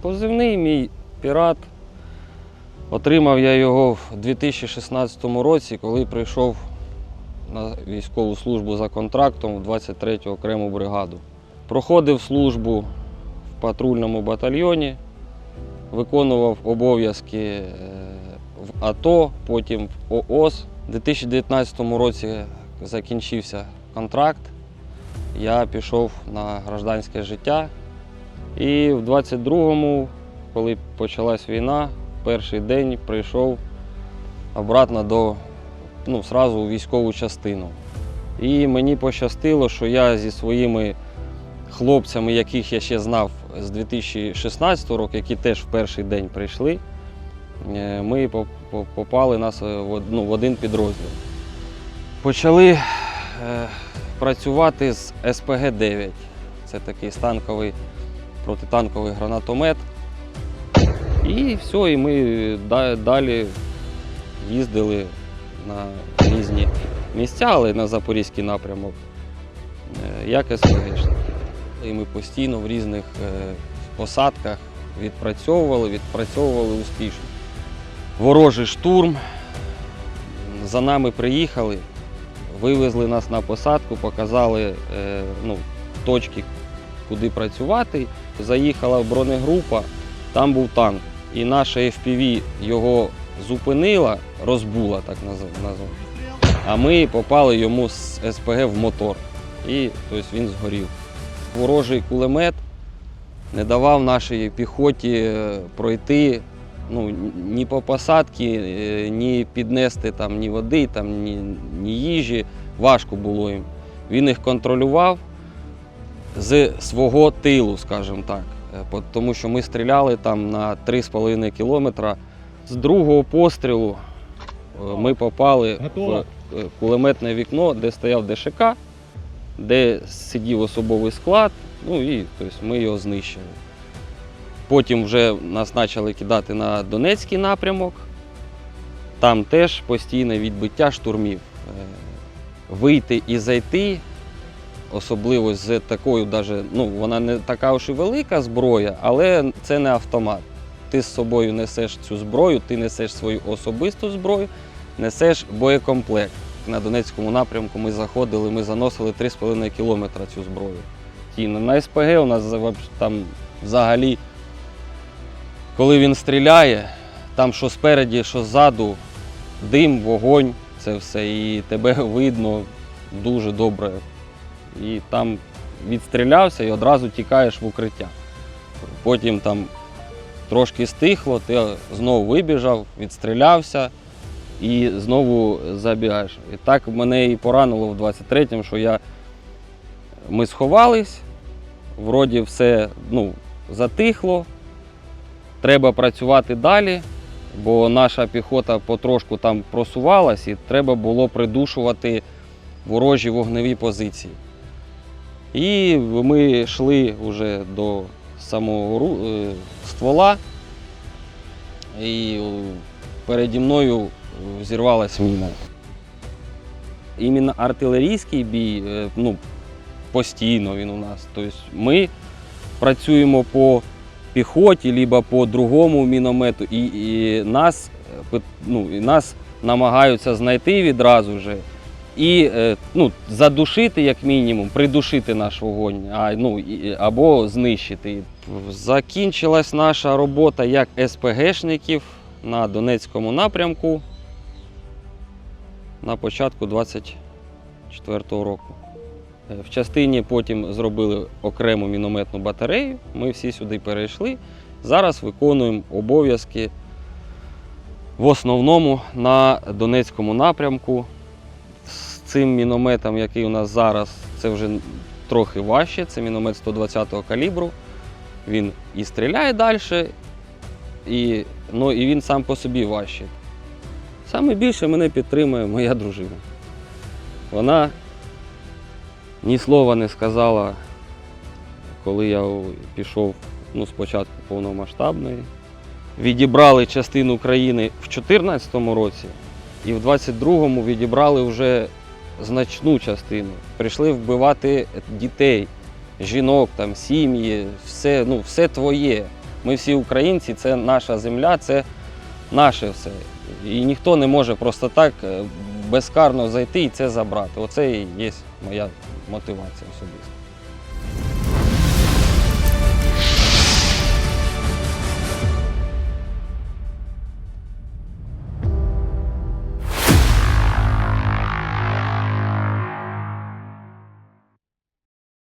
Позивний мій пірат. Отримав я його в 2016 році, коли прийшов на військову службу за контрактом в 23-ю окрему бригаду. Проходив службу в патрульному батальйоні, виконував обов'язки е, в АТО, потім в ООС. У 2019 році закінчився контракт. Я пішов на гражданське життя. І в 22-му, коли почалась війна, перший день прийшов обратно до, ну, сразу у військову частину. І мені пощастило, що я зі своїми хлопцями, яких я ще знав з 2016 року, які теж в перший день прийшли, е, ми по- по- попали нас е, в, ну, в один підрозділ. Почали е, працювати з СПГ-9. Це такий станковий протитанковий гранатомет. І все, і ми далі їздили на різні місця, але на Запорізький напрямок, е, як СПГшники. І ми постійно в різних е, посадках відпрацьовували, відпрацьовували успішно. Ворожий штурм. За нами приїхали, вивезли нас на посадку, показали е, ну, точки, куди працювати. Заїхала бронегрупа, там був танк. І наша FPV його зупинила, розбула, так назв- назвемо. А ми попали йому з СПГ в мотор. І тобто, він згорів. Ворожий кулемет не давав нашій піхоті е, пройти ну, ні по посадці, е, ні піднести там, ні води, там, ні, ні їжі. Важко було їм. Він їх контролював з свого тилу, скажімо так. Е, Тому що ми стріляли там на 3,5 кілометра. З другого пострілу е, ми попали в Готово. е, кулеметне вікно, де стояв ДШК, де сидів особовий склад, ну і тобто, ми його знищили. Потім вже нас почали кидати на Донецький напрямок. Там теж постійне відбиття штурмів. Вийти і зайти, особливо з такою, даже, ну, вона не така уж і велика зброя, але це не автомат. Ти з собою несеш цю зброю, ти несеш свою особисту зброю, несеш боєкомплект. На Донецькому напрямку ми заходили, ми заносили 3,5 кілометра цю зброю. І на СПГ у нас там взагалі, коли він стріляє, там що спереді, що ззаду, дим, вогонь, це все. І тебе видно дуже добре. І там відстрілявся і одразу тікаєш в укриття. Потім там трошки стихло, ти знову вибіжав, відстрілявся і знову забігаєш. І так мене і поранило в 23-му, що я... ми сховались, вроді все ну, затихло, треба працювати далі, бо наша піхота потрошку там просувалась і треба було придушувати ворожі вогневі позиції. І ми йшли вже до самого е, ствола, і е, переді мною зірвалась міна. Іменно артилерійський бій, е, ну, постійно він у нас. Тобто ми працюємо по піхоті, либо по другому міномету, і, і нас, е, ну, і нас намагаються знайти відразу же і е, ну, задушити, як мінімум, придушити наш вогонь, а, ну, або знищити. Закінчилась наша робота як СПГшників на Донецькому напрямку на початку 24-го року. Е, В частині потім зробили окрему мінометну батарею. Ми всі сюди перейшли. Зараз виконуємо обов'язки в основному на Донецькому напрямку. Цим мінометом, який у нас зараз, це вже трохи важче. Це міномет 120-го калібру. Він і стріляє далі, і, ну, і він сам по собі важчий. Саме більше мене підтримує моя дружина. Вона ні слова не сказала, коли я пішов ну, спочатку повномасштабної. Відібрали частину країни в 2014 році, і в 22-му відібрали вже значну частину. Прийшли вбивати дітей, жінок, там, сім'ї, все, ну, все твоє. Ми всі українці, це наша земля, це наше все. І ніхто не може просто так е, безкарно зайти і це забрати. Оце і є моя мотивація особиста.